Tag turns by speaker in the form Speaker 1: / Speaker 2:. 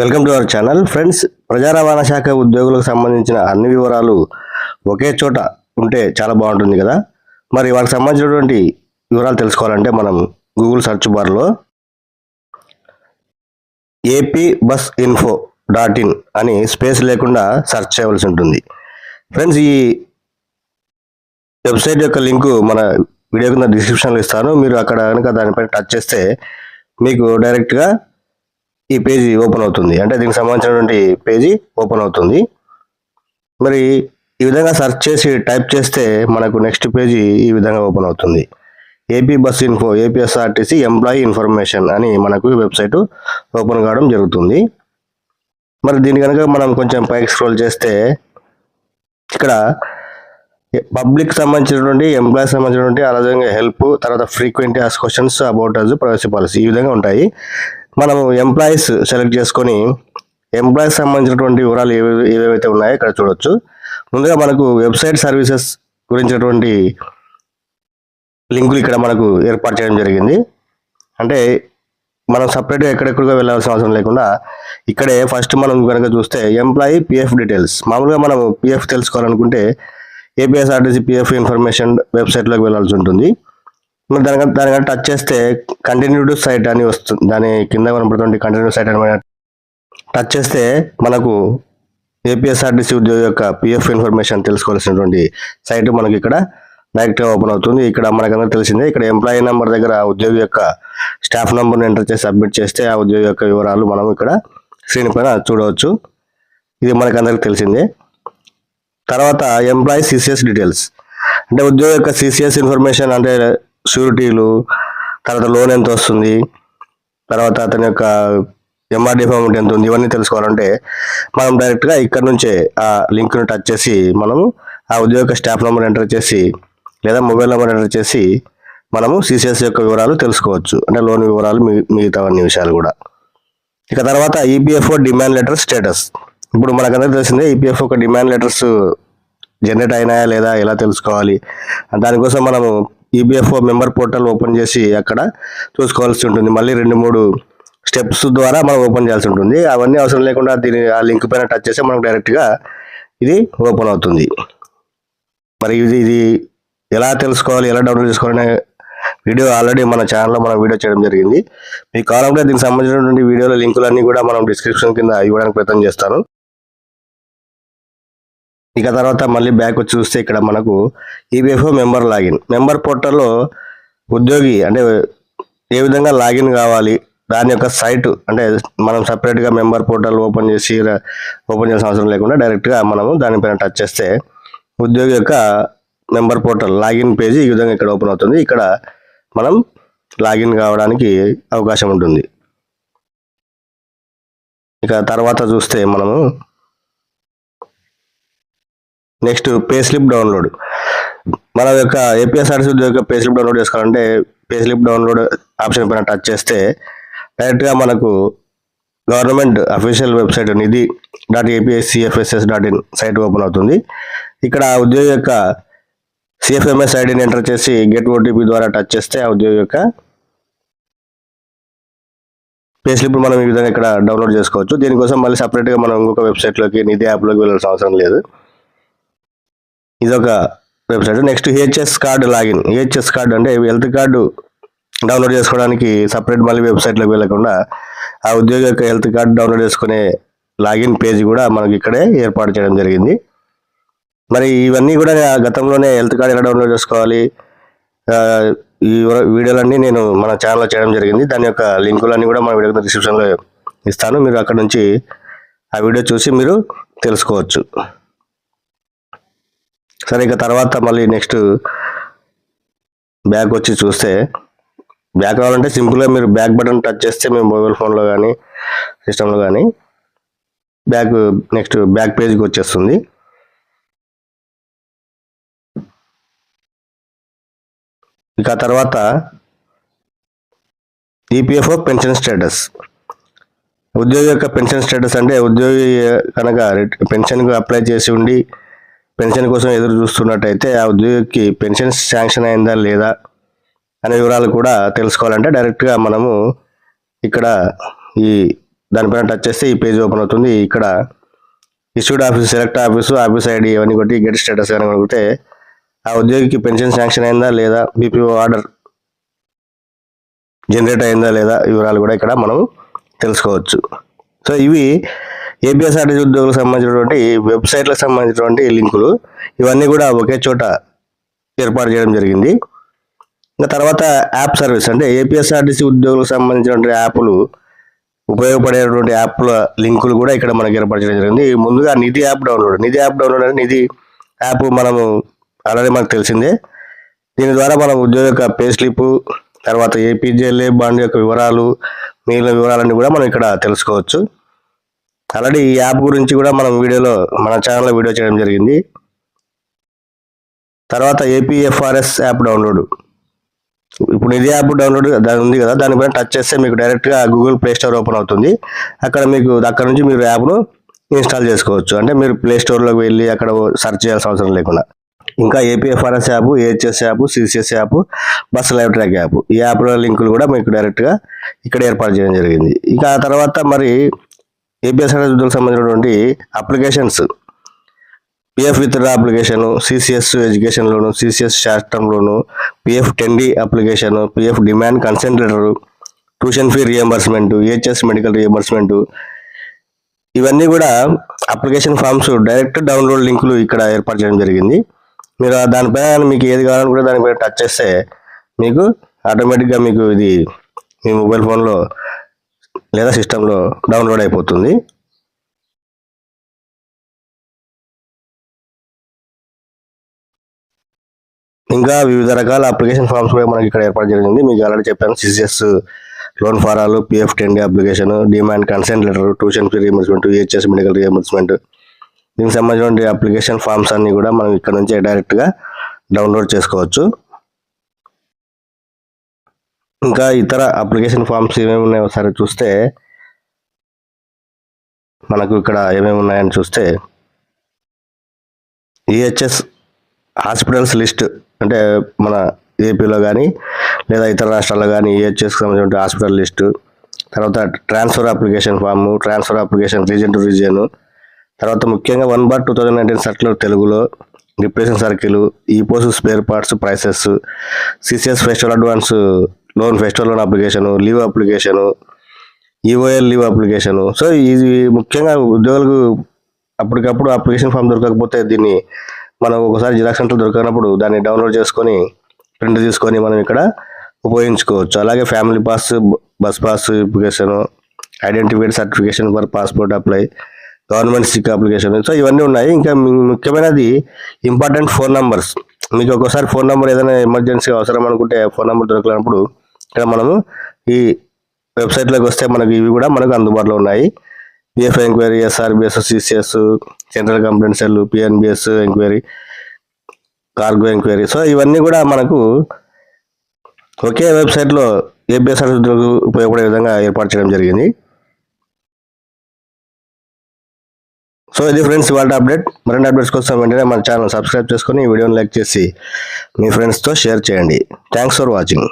Speaker 1: Welcome to our channel. Friends ప్రజా రవాణా శాఖ ఉద్యోగులకు సంబంధించిన అన్ని వివరాలు ఒకే చోట ఉంటే చాలా బాగుంటుంది కదా. మరి వాటికి సంబంధించినటువంటి వివరాలు తెలుసుకోవాలంటే మనం గూగుల్ సెర్చ్ బార్లో AP bus info dot in అని స్పేస్ లేకుండా సెర్చ్ చేయవలసి ఉంటుంది. ఫ్రెండ్స్ ఈ వెబ్సైట్ యొక్క లింకు మన వీడియో కింద డిస్క్రిప్షన్లో ఇస్తాను. మీరు అక్కడ కనుక దానిపైన టచ్ చేస్తే మీకు డైరెక్ట్గా ఈ పేజీ ఓపెన్ అవుతుంది. అంటే దీనికి సంబంధించినటువంటి పేజీ ఓపెన్ అవుతుంది. మరి ఈ విధంగా సెర్చ్ చేసి టైప్ చేస్తే మనకు నెక్స్ట్ పేజీ ఈ విధంగా ఓపెన్ అవుతుంది. AP bus info APSRTC employee information అని మనకు వెబ్సైట్ ఓపెన్ కావడం జరుగుతుంది. మరి దీని కనుక మనం కొంచెం పైకి స్క్రోల్ చేస్తే ఇక్కడ పబ్లిక్ సంబంధించినటువంటి ఎంప్లాయీ సంబంధించినటువంటి అలాగే హెల్ప్ తర్వాత frequent as questions about us privacy policy ఈ విధంగా ఉంటాయి. మనము ఎంప్లాయీస్ సెలెక్ట్ చేసుకొని ఎంప్లాయీస్ సంబంధించినటువంటి వివరాలు ఏవి ఏవేవైతే ఉన్నాయో ఇక్కడ చూడొచ్చు. ముందుగా మనకు వెబ్సైట్ సర్వీసెస్ గురించినటువంటి లింకులు ఇక్కడ మనకు ఏర్పాటు చేయడం జరిగింది. అంటే మనం సపరేట్గా ఎక్కడెక్కడికో వెళ్ళాల్సిన అవసరం లేకుండా ఇక్కడే ఫస్ట్ మనం కనుక చూస్తే ఎంప్లాయీ పిఎఫ్ డీటెయిల్స్ మామూలుగా మనం పిఎఫ్ తెలుసుకోవాలనుకుంటే ఏపీఎస్ఆర్టీసీ పిఎఫ్ ఇన్ఫర్మేషన్ వెబ్సైట్లోకి వెళ్ళాల్సి ఉంటుంది. మరి దాని దానికంటే టచ్ చేస్తే కంటిన్యూడ్ సైట్ అని వస్తుంది దాని కింద కనబడుతుంది కంటిన్యూ సైట్ అని టచ్ చేస్తే మనకు ఏపీఎస్ఆర్టీసీ ఉద్యోగి యొక్క పిఎఫ్ ఇన్ఫర్మేషన్ తెలుసుకోవాల్సినటువంటి సైట్ మనకి ఇక్కడ డైరెక్ట్గా ఓపెన్ అవుతుంది. ఇక్కడ మనకందరూ తెలిసిందే ఇక్కడ ఎంప్లాయీ నెంబర్ దగ్గర ఉద్యోగి యొక్క స్టాఫ్ నెంబర్ని ఎంటర్ చేసి సబ్మిట్ చేస్తే ఆ ఉద్యోగి యొక్క వివరాలు మనం ఇక్కడ స్క్రీన్ పైన చూడవచ్చు. ఇది మనకందరికి తెలిసిందే. తర్వాత ఎంప్లాయీ సిసిఎస్ డీటెయిల్స్ అంటే ఉద్యోగి యొక్క సిసిఎస్ ఇన్ఫర్మేషన్ అంటే షూరిటీలు తర్వాత లోన్ ఎంత వస్తుంది తర్వాత అతని యొక్క ఎంఆర్డీ అమౌంట్ ఎంత ఉంది ఇవన్నీ తెలుసుకోవాలంటే మనం డైరెక్ట్గా ఇక్కడ నుంచే ఆ లింక్ను టచ్ చేసి మనము ఆ ఉద్యోగ స్టాఫ్ నెంబర్ ఎంటర్ చేసి లేదా మొబైల్ నెంబర్ ఎంటర్ చేసి మనము సిసిఎస్ యొక్క వివరాలు తెలుసుకోవచ్చు. అంటే లోన్ వివరాలు మిగ- మిగతా అన్ని విషయాలు కూడా. ఇక తర్వాత ఈపీఎఫ్ఓ డిమాండ్ లెటర్ స్టేటస్ ఇప్పుడు మనకందరూ తెలిసిందే ఈపీఎఫ్ఓ ఒక డిమాండ్ లెటర్స్ జనరేట్ అయినాయా లేదా ఎలా తెలుసుకోవాలి? దానికోసం మనము ఈబీఎఫ్ఓ మెంబర్ పోర్టల్ ఓపెన్ చేసి అక్కడ చూసుకోవాల్సి ఉంటుంది. మళ్ళీ రెండు మూడు స్టెప్స్ ద్వారా మనం ఓపెన్ చేయాల్సి ఉంటుంది. అవన్నీ అవసరం లేకుండా దీని ఆ లింక్ పైన టచ్ చేస్తే మనకు డైరెక్ట్గా ఇది ఓపెన్ అవుతుంది. మరి ఇది ఇది ఎలా తెలుసుకోవాలి ఎలా డౌన్లోడ్ చేసుకోవాలనే వీడియో ఆల్రెడీ మన ఛానల్లో మనం వీడియో చేయడం జరిగింది. మీ కాలంలో దీనికి సంబంధించినటువంటి వీడియోల లింకులన్నీ కూడా మనం డిస్క్రిప్షన్ కింద ఇవ్వడానికి ప్రయత్నం చేస్తాను. ఇక తర్వాత మళ్ళీ బ్యాక్ వచ్చి చూస్తే ఇక్కడ మనకు ఈబీఎఫ్ఓ మెంబర్ లాగిన్ మెంబర్ పోర్టల్లో ఉద్యోగి అంటే ఏ విధంగా లాగిన్ కావాలి దాని యొక్క సైట్ అంటే మనం సపరేట్గా మెంబర్ పోర్టల్ ఓపెన్ చేసి ఓపెన్ చేసిన అవసరం లేకుండా డైరెక్ట్గా మనము దానిపైన టచ్ చేస్తే ఉద్యోగి యొక్క మెంబర్ పోర్టల్ లాగిన్ పేజీ ఈ విధంగా ఇక్కడ ఓపెన్ అవుతుంది. ఇక్కడ మనం లాగిన్ కావడానికి అవకాశం ఉంటుంది. ఇక తర్వాత చూస్తే మనము నెక్స్ట్ పే స్లిప్ డౌన్లోడ్. మన యొక్క ఏపీఎస్ఆర్సీ ఉద్యోగ యొక్క పే స్లిప్ డౌన్లోడ్ చేసుకోవాలంటే పే స్లిప్ డౌన్లోడ్ ఆప్షన్ పైన టచ్ చేస్తే డైరెక్ట్గా మనకు government official website Nidhi dot APSCFSS dot in site open అవుతుంది. ఇక్కడ ఆ ఉద్యోగి యొక్క సిఎఫ్ఎంఎస్ ఐడిని ఎంటర్ చేసి గెట్ ఓటీపీ ద్వారా టచ్ చేస్తే ఆ ఉద్యోగి యొక్క పే స్లిప్ మనం ఈ విధంగా ఇక్కడ డౌన్లోడ్ చేసుకోవచ్చు. దీనికోసం మళ్ళీ సపరేట్గా మనం ఇంకొక వెబ్సైట్లోకి నిధి యాప్లోకి వెళ్ళాల్సిన అవసరం లేదు. ఇదొక website. Next HS card login. HS card అంటే హెల్త్ కార్డు డౌన్లోడ్ చేసుకోవడానికి సపరేట్ మళ్ళీ వెబ్సైట్లోకి వెళ్ళకుండా ఆ ఉద్యోగి యొక్క హెల్త్ కార్డు డౌన్లోడ్ చేసుకునే లాగిన్ పేజ్ కూడా మనకి ఇక్కడే ఏర్పాటు చేయడం జరిగింది. మరి ఇవన్నీ కూడా గతంలోనే హెల్త్ కార్డు ఎలా డౌన్లోడ్ చేసుకోవాలి? ఈ వీడియోలన్నీ నేను మన ఛానల్లో చేయడం జరిగింది. దాని యొక్క లింకులన్నీ కూడా మన వీడియో డిస్క్రిప్షన్లో ఇస్తాను. మీరు అక్కడ నుంచి ఆ వీడియో చూసి మీరు తెలుసుకోవచ్చు. సరే ఇక తర్వాత మళ్ళీ నెక్స్ట్ బ్యాక్ వచ్చి చూస్తే బ్యాక్ రావాలంటే సింపుల్గా మీరు బ్యాక్ బటన్ టచ్ చేస్తే మేము మొబైల్ ఫోన్లో కానీ సిస్టంలో కానీ బ్యాక్ నెక్స్ట్ బ్యాక్ పేజ్కి వచ్చేస్తుంది. ఇక తర్వాత ఈపీఎఫ్ఓ పెన్షన్ స్టేటస్. ఉద్యోగి యొక్క పెన్షన్ స్టేటస్ అంటే ఉద్యోగి కనుక పెన్షన్కు అప్లై చేసి ఉండి పెన్షన్ కోసం ఎదురు చూస్తున్నట్టయితే ఆ ఉద్యోగికి పెన్షన్ శాంక్షన్ అయిందా లేదా అనే వివరాలు కూడా తెలుసుకోవాలంటే డైరెక్ట్గా మనము ఇక్కడ ఈ దానిపైన టచ్ చేస్తే ఈ పేజ్ ఓపెన్ అవుతుంది. ఇక్కడ issued office select office office ID ఇవన్నీ కొట్టి గెట్ స్టేటస్ కానీ కొడితే ఆ ఉద్యోగికి పెన్షన్ శాంక్షన్ అయిందా లేదా బీపీఓ ఆర్డర్ జనరేట్ అయిందా లేదా వివరాలు కూడా ఇక్కడ మనం తెలుసుకోవచ్చు. సో ఇవి ఏపీఎస్ఆర్టీసీ ఉద్యోగులకు సంబంధించినటువంటి వెబ్సైట్లకు సంబంధించినటువంటి లింకులు ఇవన్నీ కూడా ఒకే చోట ఏర్పాటు చేయడం జరిగింది. ఇంకా తర్వాత యాప్ సర్వీస్ అంటే ఏపీఎస్ఆర్టీసీ ఉద్యోగులకు సంబంధించినటువంటి యాప్లు ఉపయోగపడేటువంటి యాప్ల లింకులు కూడా ఇక్కడ మనకి ఏర్పాటు చేయడం జరిగింది. ముందుగా Nidhi app download. Nidhi app download అంటే నిధి యాప్ మనము ఆల్రెడీ మనకు తెలిసిందే. దీని ద్వారా మనం ఉద్యోగ యొక్క పే స్లిప్ తర్వాత ఏపీజేఎల్ఏ బాండ్ యొక్క వివరాలు మిగిలిన వివరాలన్నీ కూడా మనం ఇక్కడ తెలుసుకోవచ్చు. ఆల్రెడీ ఈ యాప్ గురించి కూడా మనం వీడియోలో మన ఛానల్లో వీడియో చేయడం జరిగింది. తర్వాత ఏపీఎఫ్ఆర్ఎస్ యాప్ డౌన్లోడ్. ఇప్పుడు ఇది యాప్ డౌన్లోడ్ దాని ఉంది కదా దానిపైన టచ్ చేస్తే మీకు డైరెక్ట్గా గూగుల్ ప్లే స్టోర్ ఓపెన్ అవుతుంది. అక్కడ మీకు అక్కడ నుంచి మీరు యాప్ను ఇన్స్టాల్ చేసుకోవచ్చు. అంటే మీరు ప్లే స్టోర్లోకి వెళ్ళి అక్కడ సెర్చ్ చేయాల్సిన అవసరం లేకుండా. ఇంకా APFRS app AHS app CCS app bus live track app. ఈ యాప్ల లింకులు కూడా మీకు డైరెక్ట్గా ఇక్కడ ఏర్పాటు చేయడం జరిగింది. ఇంకా ఆ తర్వాత మరి ఏపీఎస్ ఉద్యోగులకు సంబంధించినటువంటి applications PF withdraw application CCS education loan CCS short term loan PF ten D application PF demand consent letter tuition fee reimbursement AHS medical reimbursement ఇవన్నీ కూడా అప్లికేషన్ ఫామ్స్ డైరెక్ట్ డౌన్లోడ్ లింకులు ఇక్కడ ఏర్పాటు చేయడం జరిగింది. మీరు దానిపైన మీకు ఏది కావాలని కూడా దానిపైన టచ్ చేస్తే మీకు ఆటోమేటిక్గా మీకు ఇది మీ మొబైల్ ఫోన్లో లేదా సిస్టంలో డౌన్లోడ్ అయిపోతుంది. ఇంకా వివిధ రకాల అప్లికేషన్ ఫామ్స్ కూడా మనకి ఇక్కడ ఏర్పాటు జరిగింది. మీకు ఆల్రెడీ చెప్పాను CCS loan ఫారాలు PF ten application demand consent letter tuition fee reimbursement HS medical reimbursement దీనికి సంబంధించిన అప్లికేషన్ ఫామ్స్ అన్నీ కూడా మనం ఇక్కడ నుంచి డైరెక్ట్గా డౌన్లోడ్ చేసుకోవచ్చు. ఇంకా ఇతర అప్లికేషన్ ఫామ్స్ ఏమేమి ఉన్నాయో ఒకసారి చూస్తే మనకు ఇక్కడ ఏమేమి ఉన్నాయని చూస్తే ఈహెచ్ఎస్ హాస్పిటల్స్ లిస్ట్ అంటే మన ఏపీలో కానీ లేదా ఇతర రాష్ట్రాల్లో కానీ ఈహెచ్ఎస్కి సంబంధించిన హాస్పిటల్ లిస్టు తర్వాత transfer application form transfer application reason to reason తర్వాత ముఖ్యంగా one bar two thousand nineteen circular తెలుగులో డిప్రెషన్ సర్కిల్ ఈ post spare parts prices CCS festival advance loan festival loan application leave application EOL leave application. So ఇది ముఖ్యంగా ఉద్యోగులకు అప్పటికప్పుడు application form దొరకకపోతే దీన్ని మనం ఒకసారి జిరాక్స్ సెంటర్ దొరకనప్పుడు దాన్ని డౌన్లోడ్ చేసుకొని ప్రింట్ తీసుకొని మనం ఇక్కడ ఉపయోగించుకోవచ్చు. అలాగే family pass bus pass application identified certification for passport apply government sick application. So ఇవన్నీ ఉన్నాయి. ఇంకా ముఖ్యమైనది ఇంపార్టెంట్ ఫోన్ నంబర్స్. మీకు ఒక్కోసారి ఫోన్ నెంబర్ ఏదైనా ఎమర్జెన్సీ అవసరం అనుకుంటే ఫోన్ నెంబర్ దొరకలేనప్పుడు ఇక్కడ మనము ఈ వెబ్సైట్లోకి వస్తే మనకి ఇవి కూడా మనకు అందుబాటులో ఉన్నాయి. PF enquiry SRBS CCS central complaint cell PNBS enquiry cargo enquiry so ఇవన్నీ కూడా మనకు ఒకే వెబ్సైట్లో ఏపీఎస్ఆర్ ఉపయోగపడే విధంగా ఏర్పాటు చేయడం జరిగింది. సో ఇది ఫ్రెండ్స్ ఇవాళ అప్డేట్ మరిన్ని అప్డేట్స్ కోసం వెంటనే మన ఛానల్ సబ్స్క్రైబ్ చేసుకొని ఈ వీడియోని లైక్ చేసి మీ ఫ్రెండ్స్తో షేర్ చేయండి. Thanks for watching